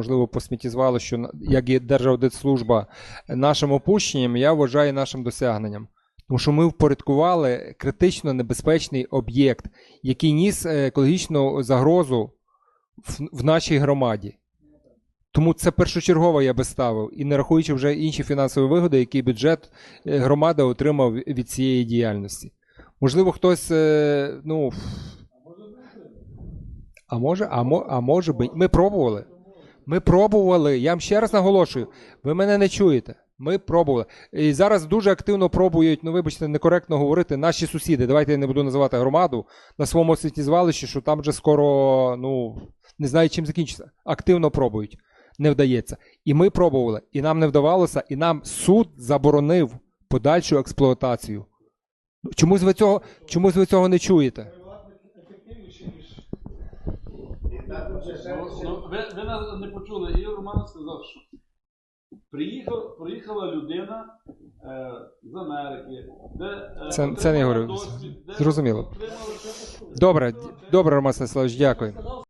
можливо, по сміттєзвалищу, на- як і Держаудитслужба, нашим опущенням, я вважаю нашим досягненням. Тому що ми впорядкували критично небезпечний об'єкт, який ніс е, екологічну загрозу в, в нашій громаді. Тому це першочергово я би ставив, і не рахуючи вже інші фінансові вигоди, які бюджет е, громади отримав від цієї діяльності. Можливо, хтось, е, ну. А може, а, мо, а може би. Ми пробували. Ми пробували. Я вам ще раз наголошую, ви мене не чуєте. Ми пробували. І зараз дуже активно пробують, ну вибачте, некоректно говорити, наші сусіди. Давайте я не буду називати громаду на своєму світлізвалищі, що там вже скоро, ну, не знаю, чим закінчиться. Активно пробують. Не вдається. І ми пробували, і нам не вдавалося, і нам суд заборонив подальшу експлуатацію. Чомусь ви цього, чомусь ви цього не чуєте. Ну, ну, ви, ви нас не почули. і Роман сказав, що приїхав, приїхала людина е, з Америки, де е, Це- це не отримала говорю. досвід, де Зрозуміло. отримала- Добре, добре, Роман Станіславович, дякую.